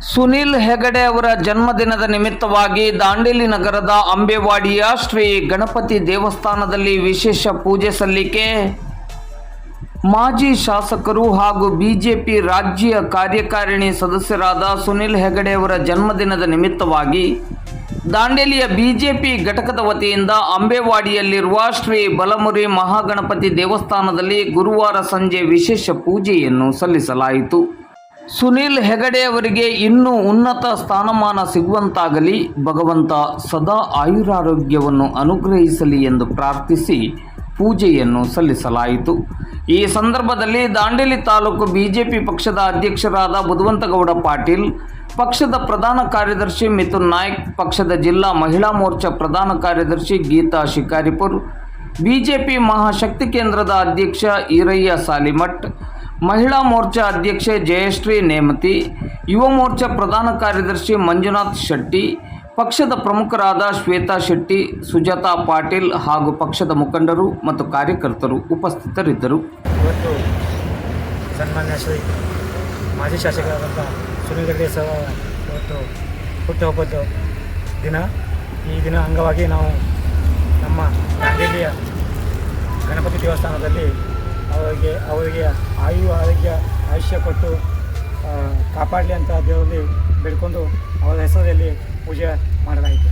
ಸುನಿಲ್ ಹೆಗಡೆ ಅವರ ಜನ್ಮದಿನದ ನಿಮಿತ್ತವಾಗಿ ದಾಂಡೇಲಿ ನಗರದ ಅಂಬೆವಾಡಿಯ ಶ್ರೀ ಗಣಪತಿ ದೇವಸ್ಥಾನದಲ್ಲಿ ವಿಶೇಷ ಪೂಜೆ ಸಲ್ಲಿಕೆ. ಮಾಜಿ ಶಾಸಕರು ಹಾಗೂ ಬಿಜೆಪಿ ರಾಜ್ಯ ಕಾರ್ಯಕಾರಿಣಿ ಸದಸ್ಯರಾದ ಸುನಿಲ್ ಹೆಗಡೆ ಅವರ ಜನ್ಮದಿನದ ನಿಮಿತ್ತವಾಗಿ ದಾಂಡೇಲಿಯ ಬಿಜೆಪಿ ಘಟಕದ ವತಿಯಿಂದ ಅಂಬೆವಾಡಿಯಲ್ಲಿರುವ ಶ್ರೀ ಬಲಮುರಿ ಮಹಾಗಣಪತಿ ದೇವಸ್ಥಾನದಲ್ಲಿ ಗುರುವಾರ ಸಂಜೆ ವಿಶೇಷ ಪೂಜೆಯನ್ನು ಸಲ್ಲಿಸಲಾಯಿತು. ಸುನಿಲ್ ಹೆಗಡೆ ಅವರಿಗೆ ಇನ್ನೂ ಉನ್ನತ ಸ್ಥಾನಮಾನ ಸಿಗುವಂತಾಗಲಿ, ಭಗವಂತ ಸದಾ ಆಯುರಾರೋಗ್ಯವನ್ನು ಅನುಗ್ರಹಿಸಲಿ ಎಂದು ಪ್ರಾರ್ಥಿಸಿ ಪೂಜೆಯನ್ನು ಸಲ್ಲಿಸಲಾಯಿತು. ಈ ಸಂದರ್ಭದಲ್ಲಿ ದಾಂಡೇಲಿ ತಾಲೂಕು ಬಿಜೆಪಿ ಪಕ್ಷದ ಅಧ್ಯಕ್ಷರಾದ ಬುಧವಂತಗೌಡ ಪಾಟೀಲ್, ಪಕ್ಷದ ಪ್ರಧಾನ ಕಾರ್ಯದರ್ಶಿ ಮಿಥುನ್ ನಾಯ್ಕ್, ಪಕ್ಷದ ಜಿಲ್ಲಾ ಮಹಿಳಾ ಮೋರ್ಚಾ ಪ್ರಧಾನ ಕಾರ್ಯದರ್ಶಿ ಗೀತಾ ಶಿಕಾರಿಪುರ್, ಬಿಜೆಪಿ ಮಹಾಶಕ್ತಿ ಕೇಂದ್ರದ ಅಧ್ಯಕ್ಷ ಈರಯ್ಯ ಸಾಲಿಮಠ್ ಮಹಿಳಾ ಮೋರ್ಚಾ ಅಧ್ಯಕ್ಷೆ ಜಯಶ್ರೀ ನೇಮತಿ, ಯುವ ಮೋರ್ಚಾ ಪ್ರಧಾನ ಕಾರ್ಯದರ್ಶಿ ಮಂಜುನಾಥ್ ಶೆಟ್ಟಿ, ಪಕ್ಷದ ಪ್ರಮುಖರಾದ ಶ್ವೇತಾ ಶೆಟ್ಟಿ, ಸುಜಾತಾ ಪಾಟೀಲ್ ಹಾಗೂ ಪಕ್ಷದ ಮುಖಂಡರು ಮತ್ತು ಕಾರ್ಯಕರ್ತರು ಉಪಸ್ಥಿತರಿದ್ದರು. ಇವತ್ತು ಸನ್ಮಾನ್ಯ ಶ್ರೀ ಮಾಜಿ ಶಾಸಕರಾದಂಥ ಸುನೀಲ್ ಸರ್ ಇವತ್ತು ಹುಟ್ಟುಹಬ್ಬದ ದಿನ. ಈ ದಿನ ಅಂಗವಾಗಿ ನಾವು ನಮ್ಮ ದಾಂಡೇಲಿಯ ಗಣಪತಿ ದೇವಸ್ಥಾನದಲ್ಲಿ ಅವರಿಗೆ ಅವರಿಗೆ ಆಯು ಆರೋಗ್ಯ ಆಯುಷ್ಯ ಕೊಟ್ಟು ಕಾಪಾಡಲಿ ಅಂತ ದೇವರಲ್ಲಿ ಬೇಡ್ಕೊಂಡು ಅವರ ಹೆಸರಲ್ಲಿ ಪೂಜೆ ಮಾಡಲಾಯಿತು.